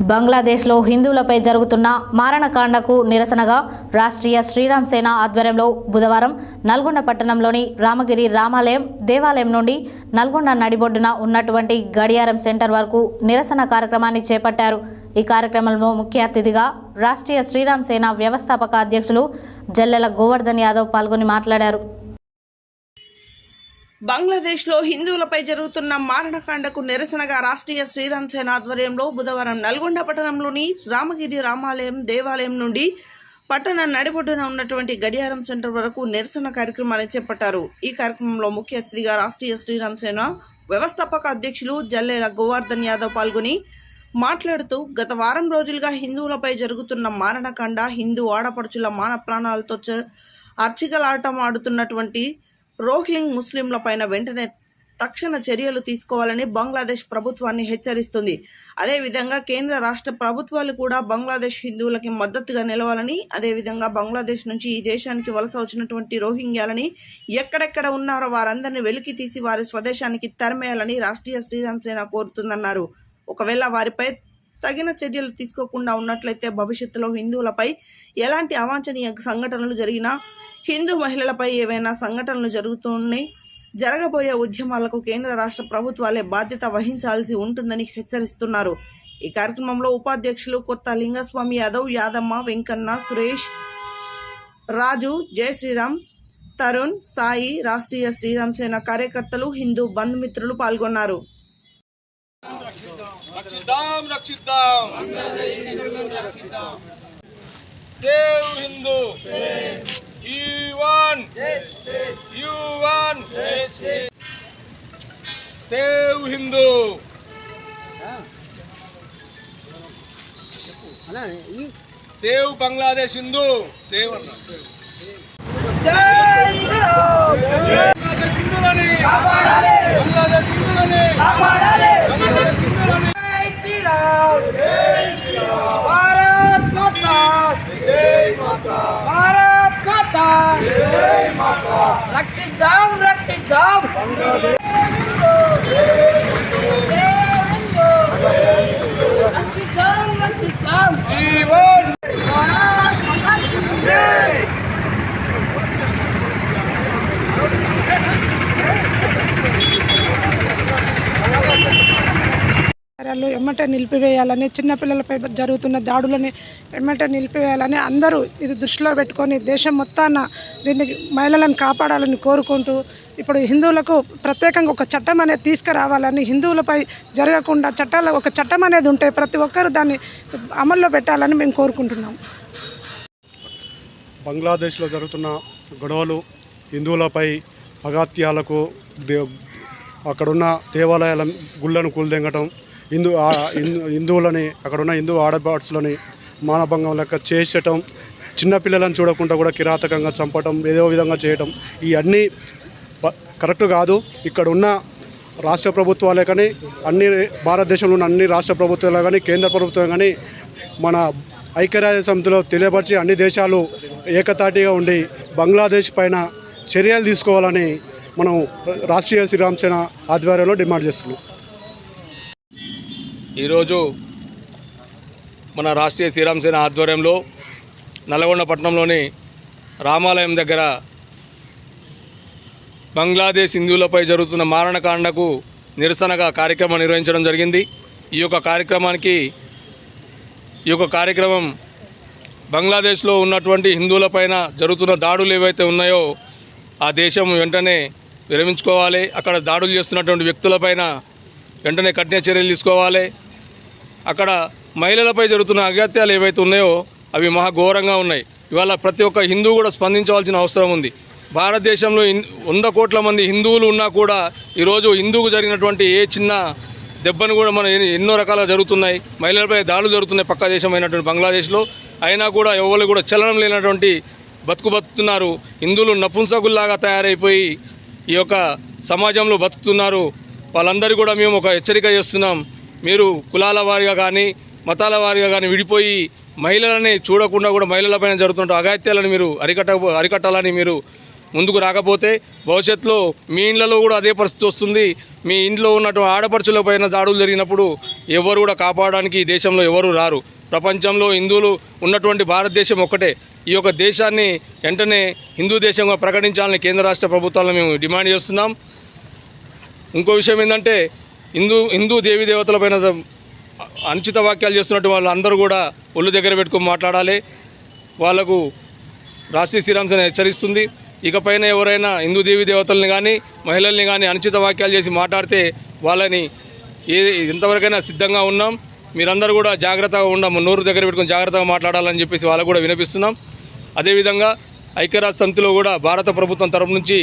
బంగ్లాదేశ్లో హిందువులపై జరుగుతున్న మారణకాండకు నిరసనగా రాష్ట్రీయ శ్రీరామ్ సేన ఆధ్వర్యంలో బుధవారం నల్గొండ పట్టణంలోని రామగిరి రామాలయం దేవాలయం నుండి నల్గొండ నడిబొడ్డున ఉన్నటువంటి గడియారం సెంటర్ వరకు నిరసన కార్యక్రమాన్ని చేపట్టారు. ఈ కార్యక్రమంలో ముఖ్య అతిథిగా రాష్ట్రీయ శ్రీరామ్ సేన వ్యవస్థాపక అధ్యక్షులు జల్లెల గోవర్ధన్ యాదవ్ పాల్గొని మాట్లాడారు. బంగ్లాదేశ్లో హిందువులపై జరుగుతున్న మారణకాండకు నిరసనగా రాష్ట్రీయ శ్రీరామ్ సేన ఆధ్వర్యంలో బుధవారం నల్గొండ పట్టణంలోని రామగిరి రామాలయం దేవాలయం నుండి పట్టణ నడిబొడ్డున ఉన్నటువంటి గడియారం సెంటర్ వరకు నిరసన కార్యక్రమాన్ని చేపట్టారు. ఈ కార్యక్రమంలో ముఖ్య అతిథిగా రాష్ట్రీయ శ్రీరామ్ సేన వ్యవస్థాపక అధ్యక్షులు జల్లేల గోవర్ధన్ యాదవ్ పాల్గొని మాట్లాడుతూ గత వారం రోజులుగా హిందువులపై జరుగుతున్న మారణకాండ హిందూ ఆడపడుచుల మాన ప్రాణాలతో చ- అర్చికలాటం ఆడుతున్నటువంటి రోహింగ్ ముస్లింల పైన వెంటనే తక్షణ చర్యలు తీసుకోవాలని బంగ్లాదేశ్ ప్రభుత్వాన్ని హెచ్చరిస్తుంది. అదేవిధంగా కేంద్ర రాష్ట్ర ప్రభుత్వాలు కూడా బంగ్లాదేశ్ హిందువులకి మద్దతుగా నిలవాలని అదేవిధంగా బంగ్లాదేశ్ నుంచి ఈ దేశానికి వలస వచ్చినటువంటి రోహింగ్యాలని ఎక్కడెక్కడ ఉన్నారో వారందరినీ వెలికి తీసి వారి స్వదేశానికి తరిమేయాలని రాష్ట్రీయ శ్రీరామ్ సేన కోరుతుందన్నారు. ఒకవేళ వారిపై తగిన చర్యలు తీసుకోకుండా ఉన్నట్లయితే భవిష్యత్తులో హిందువులపై ఎలాంటి అవాంఛనీయ సంఘటనలు జరిగినా హిందూ మహిళలపై ఏవైనా సంఘటనలు జరుగుతున్నాయి జరగబోయే ఉద్యమాలకు కేంద్ర రాష్ట్ర ప్రభుత్వాలే బాధ్యత వహించాల్సి ఉంటుందని హెచ్చరిస్తున్నారు. ఈ కార్యక్రమంలో ఉపాధ్యక్షులు కొత్త లింగస్వామి యాదవ్ యాదమ్మ వెంకన్న సురేష్ రాజు జయ శ్రీరామ్ తరుణ్ సాయి రాష్ట్రీయ శ్రీరామ్ సేన కార్యకర్తలు హిందూ బంధుమిత్రులు పాల్గొన్నారు. రక్షిద్దాం రక్షిద్దాం సేవ్ హిందూ యూ వన్ యూ one save Hindu save Bangladesh Hindu save అన్న బంగ్లాదేశ్ హిందువులని బంగ్లాదేశ్ హిందువులని బంగ్లాదేశ్ హిందువులని భారత్ మాతా భారత్ మాతా రక్షిద్దాం రక్షిద్దాం కార్యాలు ఎమ్మట నిలిపివేయాలని చిన్నపిల్లలపై జరుగుతున్న దాడులని ఎమ్మట నిలిపివేయాలని అందరూ ఇది దృష్టిలో పెట్టుకొని దేశం మొత్తాన దీన్ని మహిళలను కాపాడాలని కోరుకుంటూ ఇప్పుడు హిందువులకు ప్రత్యేకంగా ఒక చట్టం అనేది తీసుకురావాలని హిందువులపై జరగకుండా చట్టాల ఒక చట్టం అనేది ఉంటే ప్రతి ఒక్కరు దాన్ని అమల్లో పెట్టాలని మేము కోరుకుంటున్నాం. బంగ్లాదేశ్లో జరుగుతున్న గొడవలు హిందువులపై అగాత్యాలకు దే అక్కడున్న దేవాలయాల గుళ్ళను కూల్దెంగటం హిందూ హిందువులని అక్కడ హిందువులని అక్కడున్న హిందూ ఆడపడుచులని మానభంగం లెక్క చేసటం చిన్నపిల్లలను చూడకుండా కూడా కిరాతకంగా చంపటం ఏదో విధంగా చేయటం ఇవన్నీ అన్నీ కరెక్ట్ కాదు. ఇక్కడ ఉన్న రాష్ట్ర ప్రభుత్వాలే కానీ అన్ని భారతదేశంలో ఉన్న అన్ని రాష్ట్ర ప్రభుత్వాలే కానీ కేంద్ర ప్రభుత్వం కానీ మన ఐక్యరాజ్య సమితిలో తెలియపరిచి అన్ని దేశాలు ఏకతాటిగా ఉండి బంగ్లాదేశ్ పైన చర్యలు తీసుకోవాలని మనం రాష్ట్రీయ శ్రీరామసేన ఆధ్వర్యంలో డిమాండ్ చేస్తున్నాం. ఈరోజు మన రాష్ట్రీయ శ్రీరామ్ సేన ఆధ్వర్యంలో నల్గొండ పట్టణంలోని రామాలయం దగ్గర బంగ్లాదేశ్ హిందువులపై జరుగుతున్న మారణకాండకు నిరసనగా కార్యక్రమం నిర్వహించడం జరిగింది. ఈ యొక్క కార్యక్రమానికి ఈ యొక్క కార్యక్రమం బంగ్లాదేశ్లో ఉన్నటువంటి హిందువులపైన జరుగుతున్న దాడులు ఏవైతే ఉన్నాయో ఆ దేశం వెంటనే విరమించుకోవాలి. అక్కడ దాడులు చేస్తున్నటువంటి వ్యక్తులపైన వెంటనే కఠిన చర్యలు తీసుకోవాలి. అక్కడ మహిళలపై జరుగుతున్న అగత్యాలు ఏవైతే ఉన్నాయో అవి మహా ఘోరంగా ఉన్నాయి. ఇవాళ ప్రతి ఒక్క హిందూ కూడా స్పందించవలసిన అవసరం ఉంది. భారతదేశంలో వంద కోట్ల మంది హిందువులు ఉన్నా కూడా ఈరోజు హిందువుకు జరిగినటువంటి ఏ చిన్న దెబ్బను కూడా మన ఎన్నో రకాలుగా జరుగుతున్నాయి. మహిళలపై దాడులు జరుగుతున్నాయి పక్క దేశమైనటువంటి బంగ్లాదేశ్లో. అయినా కూడా ఎవరు కూడా చలనం లేనటువంటి బతుకు బతుకుతున్నారు. హిందువులు నపుంసకుల్లాగా తయారైపోయి ఈ యొక్క సమాజంలో బతుకుతున్నారు. వాళ్ళందరూ కూడా మేము ఒక హెచ్చరిక చేస్తున్నాం. మీరు కులాల వారిగా కానీ మతాల వారిగా కానీ విడిపోయి మహిళలని చూడకుండా కూడా మహిళలపైన జరుగుతున్న అగాత్యాలను మీరు అరికట్ట అరికట్టాలని మీరు ముందుకు రాకపోతే భవిష్యత్తులో మీ ఇండ్లలో కూడా అదే పరిస్థితి వస్తుంది. మీ ఇంట్లో ఉన్నటువంటి ఆడపడుచుల పైన దాడులు జరిగినప్పుడు ఎవరు కూడా కాపాడడానికి ఈ దేశంలో ఎవరు రారు. ప్రపంచంలో హిందువులు ఉన్నటువంటి భారతదేశం ఒక్కటే. ఈ యొక్క దేశాన్ని వెంటనే హిందూ దేశంగా ప్రకటించాలని కేంద్ర రాష్ట్ర ప్రభుత్వాలను మేము డిమాండ్ చేస్తున్నాం. ఇంకో విషయం ఏంటంటే హిందూ హిందూ దేవీ దేవతలపైన అనుచిత వాక్యాలు చేస్తున్నట్టు వాళ్ళందరూ కూడా ఒళ్ళు దగ్గర పెట్టుకుని మాట్లాడాలి. వాళ్ళకు రాష్ట్రీయ శ్రీరామ్సేన హెచ్చరిస్తుంది. ఇకపైన ఎవరైనా హిందూ దేవీ దేవతల్ని కానీ మహిళల్ని కానీ అనుచిత వాక్యాలు చేసి మాట్లాడితే వాళ్ళని ఏ ఎంతవరకైనా సిద్ధంగా ఉన్నాం. మీరందరూ కూడా జాగ్రత్తగా ఉండము నోరు దగ్గర పెట్టుకుని జాగ్రత్తగా మాట్లాడాలని చెప్పేసి వాళ్ళకు కూడా వినిపిస్తున్నాం. అదేవిధంగా ఐక్యరాజ్య సమితిలో కూడా భారత ప్రభుత్వం తరపు నుంచి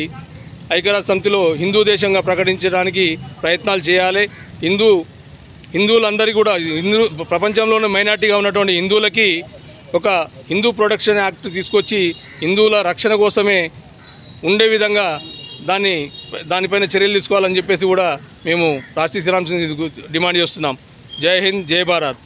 ఐక్యరాజ్య సమితిలో హిందూ దేశంగా ప్రకటించడానికి ప్రయత్నాలు చేయాలి. హిందూ హిందువులందరికీ కూడా హిందూ ప్రపంచంలోనే మైనార్టీగా ఉన్నటువంటి హిందువులకి ఒక హిందూ ప్రొటెక్షన్ యాక్ట్ తీసుకొచ్చి హిందువుల రక్షణ కోసమే ఉండే విధంగా దాన్ని దానిపైన చర్యలు తీసుకోవాలని చెప్పేసి కూడా మేము రాష్ట్రీయ శ్రీరామ్ సింగ్ డిమాండ్ చేస్తున్నాం. జై హింద్ జై భారత్.